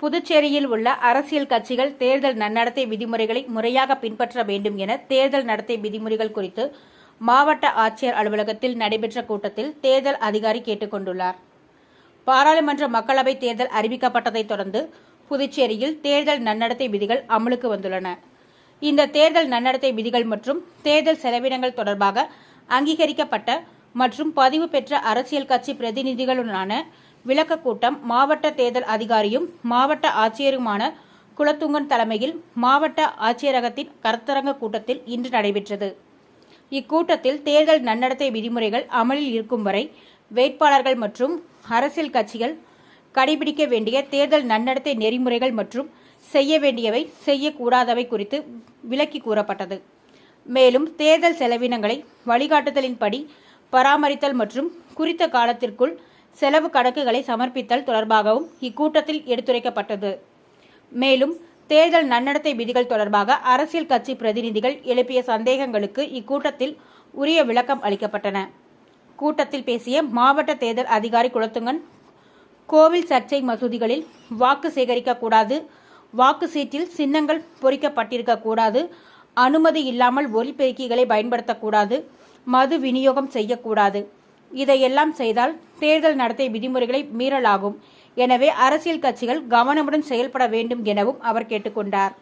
புதுச்சேரியில் உள்ள அரசியல் கட்சிகள் தேர்தல் நன்னடத்தை விதிமுறைகளை முறையாக பின்பற்ற வேண்டும் என தேர்தல் நடத்தை விதிமுறைகள் குறித்து மாவட்ட ஆட்சியர் அலுவலகத்தில் நடைபெற்ற கூட்டத்தில் தேர்தல் அதிகாரி கேட்டுக் கொண்டுள்ளார். பாராளுமன்ற மக்களவை தேர்தல் அறிவிக்கப்பட்டதைத் தொடர்ந்து புதுச்சேரியில் தேர்தல் நன்னடத்தை விதிகள் அமலுக்கு வந்துள்ளன. இந்த தேர்தல் நன்னடத்தை விதிகள் மற்றும் தேர்தல் செலவினங்கள் தொடர்பாக அங்கீகரிக்கப்பட்ட மற்றும் பதிவு பெற்ற அரசியல் கட்சி பிரதிநிதிகளுடனான விளக்க கூட்டம் மாவட்ட தேர்தல் அதிகாரியும் மாவட்ட ஆட்சியருமான குலத்துங்கன் தலைமையில் மாவட்ட ஆட்சியரகத்தின் கருத்தரங்க கூட்டத்தில் இன்று நடைபெற்றது. இக்கூட்டத்தில் தேர்தல் நன்னடத்தை விதிமுறைகள் அமலில் இருக்கும் வரை வேட்பாளர்கள் மற்றும் அரசியல் கட்சிகள் கடைபிடிக்க வேண்டிய தேர்தல் நன்னடத்தை நெறிமுறைகள் மற்றும் செய்ய வேண்டியவை செய்யக்கூடாதவை குறித்து விளக்கி கூறப்பட்டது. மேலும் தேர்தல் செலவினங்களை வழிகாட்டுதலின்படி பராமரித்தல் மற்றும் குறித்த காலத்திற்குள் செலவு கணக்குகளை சமர்ப்பித்தல் தொடர்பாகவும் இக்கூட்டத்தில் எடுத்துரைக்கப்பட்டது. மேலும் தேர்தல் நன்னடத்தை விதிகள் தொடர்பாக அரசியல் கட்சி பிரதிநிதிகள் எழுப்பிய சந்தேகங்களுக்கு இக்கூட்டத்தில் உரிய விளக்கம் அளிக்கப்பட்டன. கூட்டத்தில் பேசிய மாவட்ட தேர்தல் அதிகாரி குளத்துங்கன் கோவில் சர்ச்சை மசூதிகளில் வாக்கு சேகரிக்கக்கூடாது வாக்கு சீட்டில் சின்னங்கள் பொறிக்கப்பட்டிருக்கக்கூடாது அனுமதி இல்லாமல் ஒலிபெருக்கிகளை பயன்படுத்தக்கூடாது மது விநியோகம் செய்யக்கூடாது இதையெல்லாம் செய்தால் தேர்தல் நடத்தை விதிமுறைகளை மீறலாகும். எனவே அரசியல் கட்சிகள் கவனமுடன் செயல்பட வேண்டும் எனவும் அவர் கேட்டுக்கொண்டார்.